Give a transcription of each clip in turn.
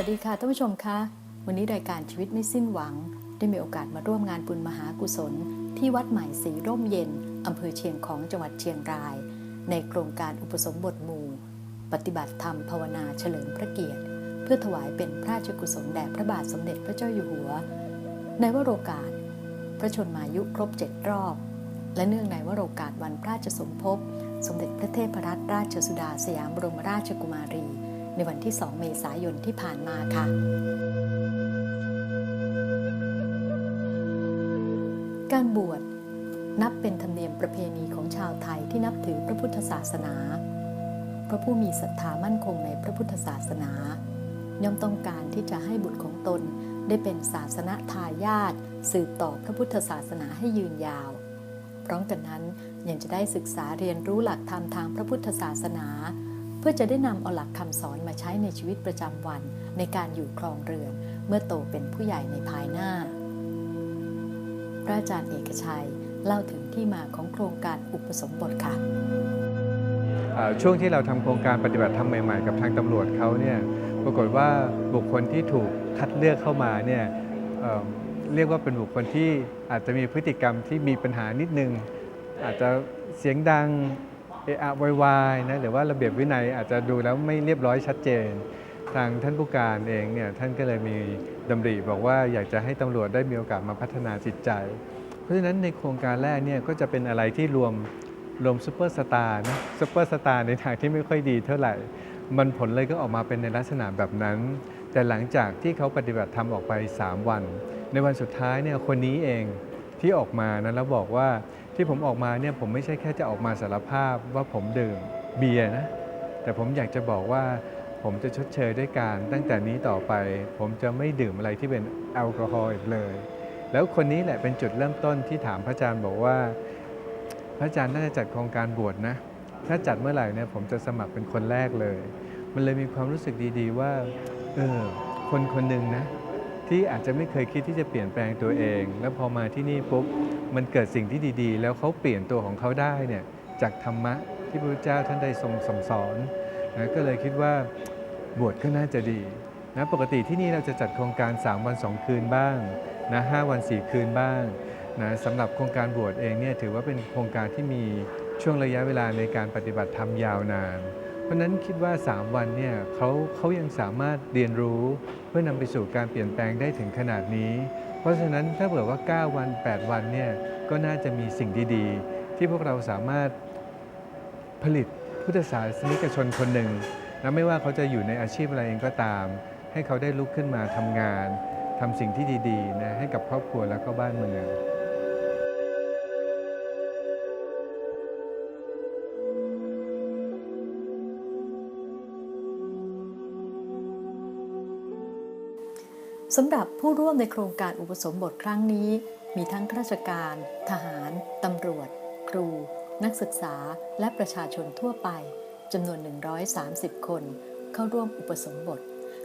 วัสดีค่ะท่านผู้ชมคะ วันนี้รายการชีวิตไม่สิ้นหวัง ได้มีโอกาสมาร่วมงานบุญมหากุศล ที่วัดใหม่ศรีร่มเย็นอำเภอเชียงของจังหวัดเชียงราย ในโครงการอุปสมบทหมู่ ปฏิบัติธรรมภาวนาเฉลิมพระเกียรติ เพื่อถวายเป็นพระราชกุศลแด่พระบาทสมเด็จพระเจ้าอยู่หัว ในวโรกาส พระชนมายุครบเจ็ดรอบ และเนื่องในวโรกาสวันพระราชสมภพ สมเด็จพระเทพรัตนราชสุดาสยามบรมราชกุมารี ในวันที่ 2 เมษายนที่ผ่านมาค่ะ การบวชนับเป็นธรรมเนียมประเพณีของชาวไทยที่นับถือพระพุทธศาสนา พระผู้มีศรัทธามั่นคงในพระพุทธศาสนา ย่อมต้องการที่จะให้บุตรของตนได้เป็นศาสนทายาทสืบต่อพระพุทธศาสนาให้ยืนยาว พร้อมกันนั้นยังจะได้ศึกษาเรียนรู้หลักธรรมทางพระพุทธศาสนา พื่อจะได้นำเอาหลักคำสอนมาใช้ในชีวิตประจำวัน ในการอยู่ครองเรือน เมื่อโตเป็นผู้ใหญ่ในภายหน้า พระอาจารย์เอกชัยเล่าถึงที่มาของโครงการอุปสมบทค่ะช่วงที่เราทำโครงการปฏิบัติธรรมใหม่ๆ กับทางตำรวจเขาเนี่ยปรากฏว่าบุคคลที่ถูกคัดเลือกเข้ามาเนี่ยเเรียกว่าเป็นบุคคลที่อาจจะมีพฤติกรรมที่มีปัญหานิดนึง อาจจะเสียงดัง เอะอะวยวายนะหรือว่าระเบียบวินัยอาจจะดูแล้วไม่เรียบร้อยชัดเจน ทางท่านผู้การเองเนี่ยท่านก็เลยมีดำริบอกว่าอยากจะให้ตำรวจได้มีโอกาสมาพัฒนาจิตใจ เพราะฉะนั้นในโครงการแรกเนี่ยก็จะเป็นอะไรที่รวมรวมซูเปอร์สตาร์นะซูเปอร์สตาร์ในทางที่ไม่ค่อยดีเท่าไหร่ มันผลเลยก็ออกมาเป็นในลักษณะแบบนั้น แต่หลังจากที่เขาปฏิบัติธรรมออกไป 3 วัน ในวันสุดท้ายเนี่ยคนนี้เองที่ออกมานะแล้วบอกว่า ที่ผมออกมาเนี่ยผมไม่ใช่แค่จะออกมาสารภาพว่าผมดื่มเบียร์นะ แต่ผมอยากจะบอกว่าผมจะชดเชยด้วยการตั้งแต่นี้ต่อไป ผมจะไม่ดื่มอะไรที่เป็นแอลกอฮอล์อีกเลย แล้วคนนี้แหละเป็นจุดเริ่มต้นที่ถามพระอาจารย์บอกว่า พระอาจารย์น่าจะจัดโครงการบวชนะ ถ้าจัดเมื่อไหร่เนี่ยผมจะสมัครเป็นคนแรกเลย มันเลยมีความรู้สึกดีๆว่าเออคนคนหนึ่งนะ ที่อาจจะไม่เคยคิดที่จะเปลี่ยนแปลงตัวเอง แล้วพอมาที่นี่ปุ๊บมันเกิดสิ่งที่ดีๆ แล้วเขาเปลี่ยนตัวของเขาได้เนี่ยจากธรรมะที่พระเจ้าท่านได้ทรงส่งสอนนะก็เลยคิดว่าบวชก็น่าจะดีนะปกติที่นี่เราจะจัดโครงการ 3 วัน 2 คืนบ้างนะ5วัน 4 คืนบ้างนะสำหรับโครงการบวชเองเนี่ยถือว่าเป็นโครงการที่มีช่วงระยะเวลาในการปฏิบัติธรรมยาวนาน เพราะนั้นคิดว่า 3 วันเนี่ยเขาเขายังสามารถเรียนรู้ เพื่อนำไปสู่การเปลี่ยนแปลงได้ถึงขนาดนี้ เพราะฉะนั้นถ้าเผื่อว่า 9 วัน 8 วันเนี่ยก็น่าจะมีสิ่งดีๆ ที่พวกเราสามารถผลิตพุทธศาสนิกชนคนหนึ่งนะไม่ว่าเขาจะอยู่ในอาชีพอะไรเองก็ตาม ให้เขาได้ลุกขึ้นมาทำงานทำสิ่งที่ดีๆนะให้กับครอบครัวแล้วก็บ้านเมือง สำหรับผู้ร่วมในโครงการอุปสมบทครั้งนี้ มีทั้งข้าราชการ ทหาร ตำรวจ ครู นักศึกษา และประชาชนทั่วไปจำนวน 130 คน เข้าร่วมอุปสมบท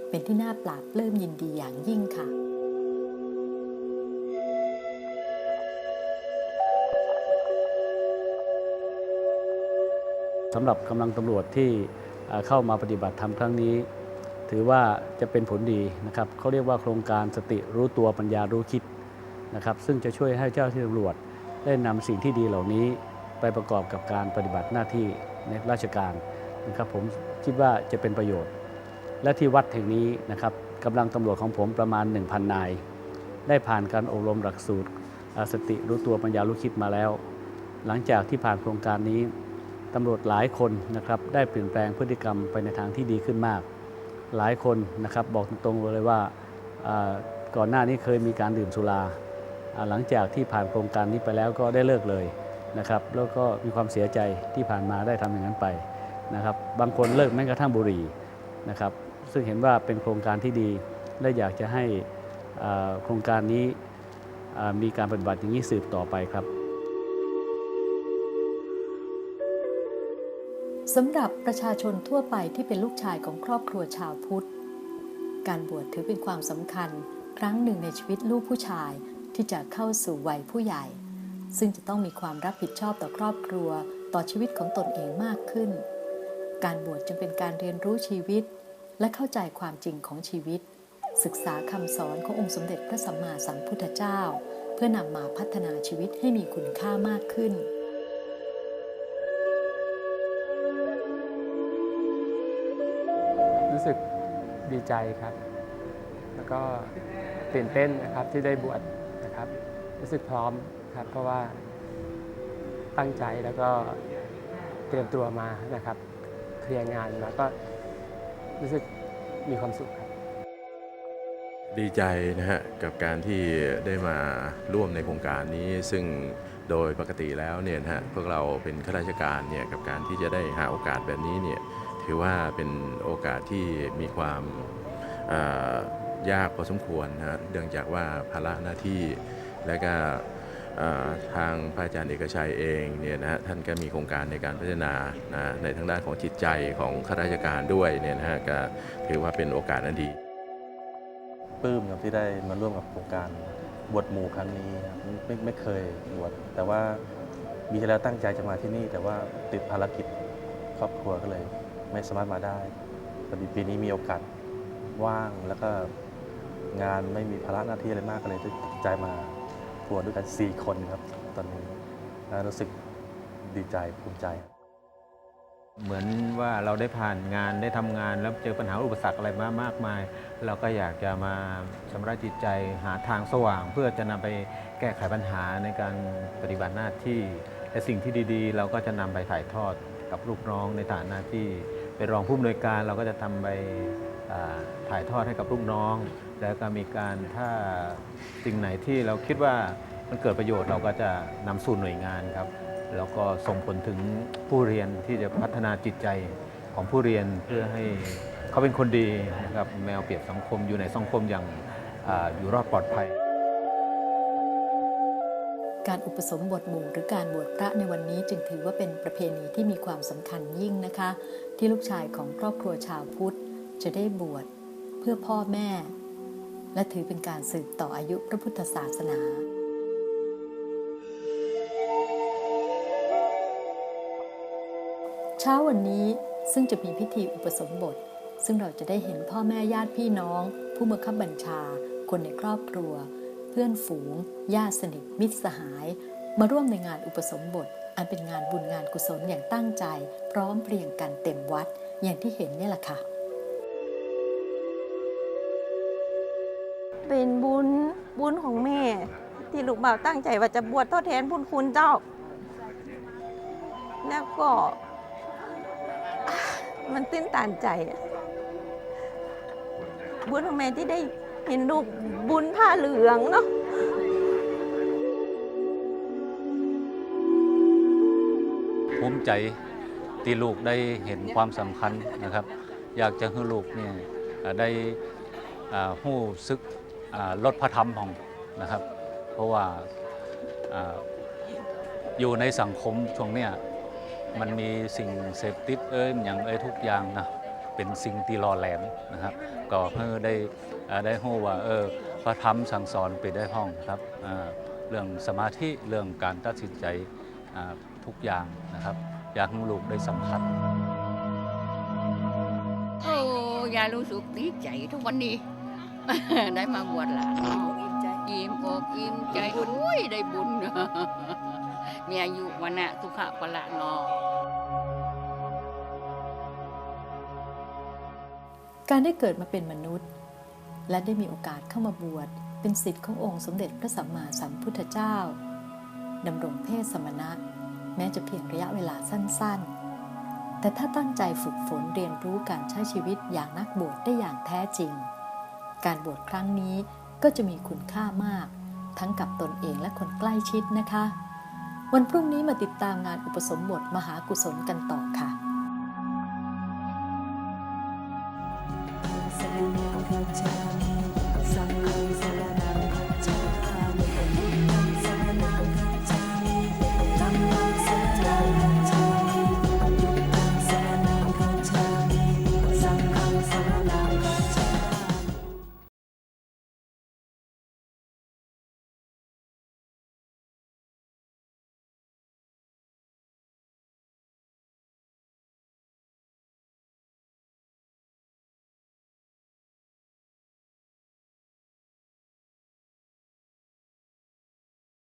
เป็นที่น่าปราบปลื้มยินดีอย่างยิ่งค่ะสำหรับกำลังตำรวจที่เข้ามาปฏิบัติธรรมครั้งนี้ ถือว่าจะเป็นผลดีนะครับเขาเรียกว่าโครงการสติรู้ตัวปัญญารู้คิดนะครับ ซึ่งจะช่วยให้เจ้าที่ตำรวจ ได้นำสิ่งที่ดีเหล่านี้ไปประกอบกับการปฏิบัติหน้าที่ในราชการนะครับ ผมคิดว่าจะเป็นประโยชน์ และที่วัดแห่งนี้นะครับกำลังตำรวจของผมประมาณ 1,000 นาย ได้ผ่านการอบรมหลักสูตร สติรู้ตัวปัญญารู้คิดมาแล้ว หลังจากที่ผ่านโครงการนี้ตำรวจหลายคนนะครับได้เปลี่ยนแปลงพฤติกรรมไปในทางที่ดีขึ้นมาก หลายคนนะครับบอกตรงๆเลยว่าก่อนหน้านี้เคยมีการดื่มสุราหลังจากที่ผ่านโครงการนี้ไปแล้วก็ได้เลิกเลยนะครับแล้วก็มีความเสียใจที่ผ่านมาได้ทำอย่างนั้นไปนะครับบางคนเลิกแม้กระทั่งบุหรี่นะครับซึ่งเห็นว่าเป็นโครงการที่ดี และอยากจะให้โครงการนี้มีการปฏิบัติอย่างนี้สืบต่อไปครับ สำหรับประชาชนทั่วไปที่เป็นลูกชายของครอบครัวชาวพุทธ การบวชถือเป็นความสำคัญครั้งหนึ่งในชีวิตลูกผู้ชายที่จะเข้าสู่วัยผู้ใหญ่ ซึ่งจะต้องมีความรับผิดชอบต่อครอบครัวต่อชีวิตของตนเองมากขึ้น การบวชจึงเป็นการเรียนรู้ชีวิต และเข้าใจความจริงของชีวิต ศึกษาคำสอนขององค์สมเด็จพระสัมมาสัมพุทธเจ้า เพื่อนำมาพัฒนาชีวิตให้มีคุณค่ามากขึ้น รู้สึกดีใจครับ แล้วก็ตื่นเต้นนะครับที่ได้บวชนะครับ รู้สึกพร้อมครับ เพราะว่าตั้งใจแล้วก็เตรียมตัวมานะครับ เคลียร์งานแล้วก็รู้สึกมีความสุขครับ ดีใจนะฮะกับการที่ได้มาร่วมในโครงการนี้ซึ่งโดยปกติแล้วเนี่ยนะฮะพวกเราเป็นข้าราชการเนี่ยกับการที่จะได้หาโอกาสแบบนี้เนี่ย ถือว่าเป็นโอกาสที่มีความยากพอสมควรนะฮะเนื่องจากว่าภาระหน้าที่และก็ทางพระอาจารย์เอกชัยเองเนี่ยนะฮะท่านก็มีโครงการในการพัฒนานะในทางด้านของจิตใจของข้าราชการด้วยเนี่ยนะฮะก็ถือว่าเป็นโอกาสอันดีปลื้มครับที่ได้มาร่วมกับโครงการบวชหมู่ครั้งนี้ครับไม่ไม่ไม่เคยบวชแต่ว่ามีที่แล้วตั้งใจจะมาที่นี่ แต่ว่าติดภารกิจครอบครัวก็เลย ไม่สามารถมาได้แต่ปีนี้มีโอกาสว่างแล้วก็งานไม่มีภาระหน้าที่อะไรมากก็เลยตัดใจมาบวชด้วยกัน 4 คนครับ ตอนนี้แล้วรู้สึกดีใจภูมิใจ เหมือนว่าเราได้ผ่านงานได้ทำงานแล้วเจอปัญหาอุปสรรคอะไรมามากมาย เราก็อยากจะมาชำระจิตใจหาทางสว่าง เพื่อจะนำไปแก้ไขปัญหาในการปฏิบัติหน้าที่และสิ่งที่ดีๆ เราก็จะนำไปถ่ายทอดกับลูกน้องในฐานะที่ เป็นรองผู้อำนวยการเราก็จะทำไปถ่ายทอดให้กับลูกน้อง แล้วก็มีการถ้าสิ่งไหนที่เราคิดว่ามันเกิดประโยชน์เราก็จะนำสู่หน่วยงานครับ แล้วก็ส่งผลถึงผู้เรียนที่จะพัฒนาจิตใจของผู้เรียนเพื่อให้เขาเป็นคนดีนะครับแมวเปรียบสังคมอยู่ในสังคมอย่างออยู่รอดปลอดภัย การอุปสมบทหมู่หรือการบวชพระในวันนี้จึงถือว่าเป็นประเพณีที่มีความสำคัญยิ่งนะคะ ที่ลูกชายของครอบครัวชาวพุทธ จะได้บวชเพื่อพ่อแม่ และถือเป็นการสืบต่ออายุพระพุทธศาสนา เช้าวันนี้ซึ่งจะมีพิธีอุปสมบท ซึ่งเราจะได้เห็นพ่อแม่ญาติพี่น้อง ผู้บังคับบัญชา คนในครอบครัว เพื่อนฝูง ญาติสนิท มิตรสหาย มาร่วมในงานอุปสมบท อันเป็นงานบุญงานกุศลอย่างตั้งใจ พร้อมเพรียงกันเต็มวัด อย่างที่เห็นนี่แหละค่ะ เป็นบุญบุญของแม่ ที่ลูกบ่าวตั้งใจว่าจะบวชทดแทนบุญคุณเจ้า แล้วก็ มันตื้นตันใจอะบุญของแม่ที่ได้ เห็นลูกบุญผ้าเหลืองเนาะภูมิใจที่ลูกได้เห็นความสำคัญนะครับ อยากจะให้ลูกเนี่ยได้หู้ซึกลดพระธรรมของนะครับ เพราะว่าออยู่ในสังคมช่วงเนี้ยมันมีสิ่งเสพติดเอ้ยอย่างเอ้ยทุกอย่างนะเป็นสิ่งที่รอแหลมนะครับ ก็เพื่อได้ได้หู้ว่าเออพระธรรมสั่งสอนไปได้ห้องครับเรื่องสมาธิเรื่องการตัดสินใจทุกอย่างนะครับ อยากให้ลูกได้สำคัญโอ้ยายรู้สึกดีใจทุกวันนี้ ได้มาบวชหลานอิ่มอกอิ่มใจโอ้ยได้บุญมีอายุวันนะสุขะพละนอ การได้เกิดมาเป็นมนุษย์ และได้มีโอกาสเข้ามาบวชเป็นสิทธิ์ขององค์สมเด็จพระสัมมาสัมพุทธเจ้าดำรงเพศสมณะ แม้จะเพียงระยะเวลาสั้นๆ แต่ถ้าตั้งใจฝึกฝนเรียนรู้การใช้ชีวิตอย่างนักบวชได้อย่างแท้จริง การบวชครั้งนี้ก็จะมีคุณค่ามาก ทั้งกับตนเองและคนใกล้ชิดนะคะ วันพรุ่งนี้มาติดตามงานอุปสมบทมหากุศลกันต่อค่ะ